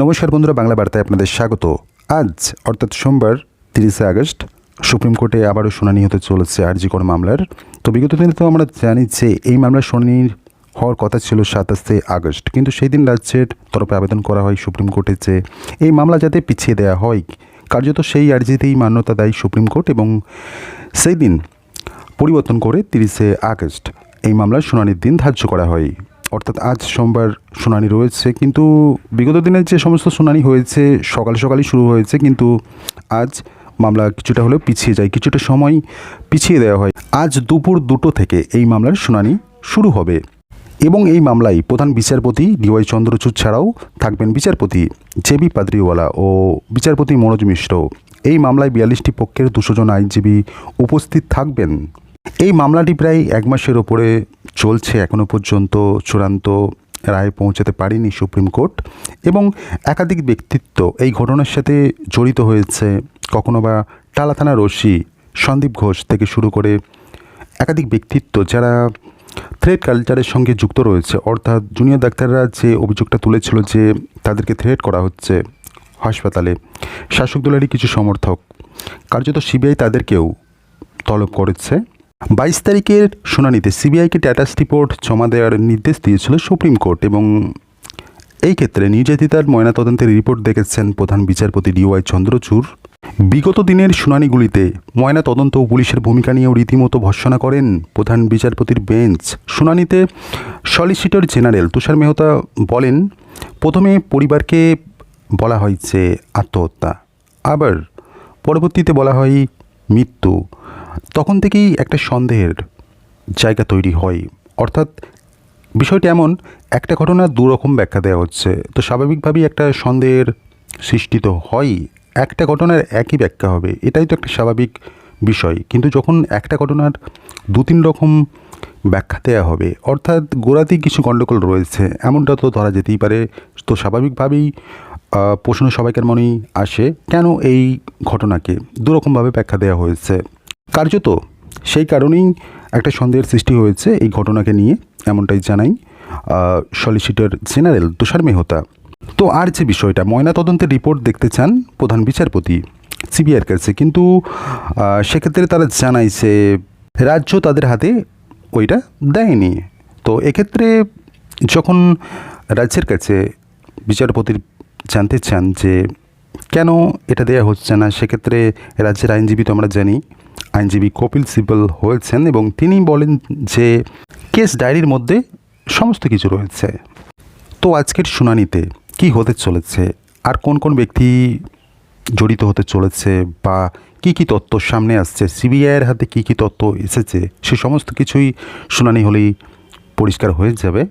নমস্কার বন্ধুরা, বাংলা বার্তায় আপনাদের স্বাগত। আজ, অর্থাৎ সোমবার, তিরিশে আগস্ট, সুপ্রিম কোর্টে আবারও শুনানি হতে চলেছে আরজি কর মামলার। তো বিগত দিনে তো আমরা জানি যে এই মামলার শুনানি হওয়ার কথা ছিল সাতাশে আগস্ট। কিন্তু সেই দিন রাজ্যের তরফে আবেদন করা হয় সুপ্রিম কোর্টে যে এই মামলা যাতে পিছিয়ে দেওয়া হয়। কার্যত সেই আর্জিতেই মান্যতা দেয় সুপ্রিম কোর্ট এবং সেই দিন পরিবর্তন করে তিরিশে আগস্ট এই মামলার শুনানির দিন ধার্য করা হয়। অর্থাৎ আজ সোমবার শুনানি রয়েছে, কিন্তু বিগত দিনের যে সমস্ত শুনানি হয়েছে, সকাল সকালই শুরু হয়েছে, কিন্তু আজ মামলা কিছুটা হলেও পিছিয়ে যায়, কিছুটা সময় পিছিয়ে দেওয়া হয়। আজ দুপুর দুটো থেকে এই মামলার শুনানি শুরু হবে। এবং এই মামলায় প্রধান বিচারপতি ডিওয়াই চন্দ্রচূড় ছাড়াও থাকবেন বিচারপতি জেবি পাদ্রিওয়ালা ও বিচারপতি মনোজ মিশ্র। এই মামলায় বিয়াল্লিশটি পক্ষের দুশো জন আইনজীবী উপস্থিত থাকবেন। এই মামলাটি প্রায় এক মাসের ওপরে চলছে এখনও পর্যন্ত চূড়ান্ত রায়ে পৌঁছাতে পারেনি সুপ্রিম কোর্ট এবং একাধিক ব্যক্তিত্ব এই ঘটনার সাথে জড়িত হয়েছে। কখনো বা টালা থানার ওসি সন্দীপ ঘোষ থেকে শুরু করে একাধিক ব্যক্তিত্ব যারা থ্রেড কালচারের সঙ্গে যুক্ত রয়েছে। অর্থাৎ জুনিয়র ডাক্তাররা যে অভিযোগটা তুলেছিল যে তাদেরকে থ্রেড করা হচ্ছে হাসপাতালে, শাসক দলেরই কিছু সমর্থক। কার্যত সিবিআই তাদেরকেও তলব করেছে। বাইশ তারিখের শুনানিতে সিবিআইকে স্ট্যাটাস রিপোর্ট জমা দেওয়ার নির্দেশ দিয়েছিল সুপ্রিম কোর্ট এবং এই ক্ষেত্রে নির্যাতিতার ময়নাতদন্তের রিপোর্ট দেখেছেন প্রধান বিচারপতি ডিওয়াই চন্দ্রচূড়। বিগত দিনের শুনানিগুলিতে ময়নাতদন্ত ও পুলিশের ভূমিকা নিয়েও রীতিমতো ভর্সনা করেন প্রধান বিচারপতির বেঞ্চ। শুনানিতে সলিসিটর জেনারেল তুষার মেহতা বলেন, প্রথমে পরিবারকে বলা হয় যে আত্মহত্যা, আবার পরবর্তীতে বলা হয় মৃত্যু। তখন থেকেই একটা সন্দেহের জায়গা তৈরি হয়। অর্থাৎ বিষয়টি এমন, একটা ঘটনার দুরকম ব্যাখ্যা দেওয়া হচ্ছে। তো স্বাভাবিকভাবেই একটা সন্দেহের সৃষ্টি তো হয়ই একটা ঘটনার একই ব্যাখ্যা হবে, এটাই তো একটা স্বাভাবিক বিষয়। কিন্তু যখন একটা ঘটনার দু তিন রকম ব্যাখ্যা দেওয়া হবে, অর্থাৎ গোড়াতেই কিছু গণ্ডগোল রয়েছে, এমনটা তো ধরা যেতেই পারে। তো স্বাভাবিকভাবেই প্রশ্ন সবাইকার মনেই আসে, কেন এই ঘটনাকে দুরকমভাবে ব্যাখ্যা দেওয়া হয়েছে? কার্যত সেই কারণেই একটা সন্দেহের সৃষ্টি হয়েছে এই ঘটনাকে নিয়ে, এমনটাই জানাই সলিসিটর জেনারেল তুষার মেহতা। তো আর যে বিষয়টা, ময়নাতদন্তের রিপোর্ট দেখতে চান প্রধান বিচারপতি সিবিআইয়ের কাছে। কিন্তু সেক্ষেত্রে তারা জানাইছে রাজ্য তাদের হাতে ওইটা দেয়নি। তো এক্ষেত্রে যখন রাজ্যের কাছে বিচারপতির জানতে চান যে কেন এটা দেয়া হচ্ছে না, সেক্ষেত্রে রাজ্যের আইনজীবী তো আমরা জানি আইনজীবী কপিল সিব্বল হয়েছেন এবং তিনি বলেন যে কেস ডায়েরির মধ্যে সমস্ত কিছু রয়েছে। তো আজকের শুনানিতে কি হতে চলেছে? আর কোন কোন ব্যক্তি জড়িত হতে চলেছে? বা কি কি তথ্য সামনে আসছে? সিবিআইয়ের হাতে কি কি তথ্য এসেছে? সে সমস্ত কিছুই শুনানি হলেই পরিষ্কার হয়ে যাবে।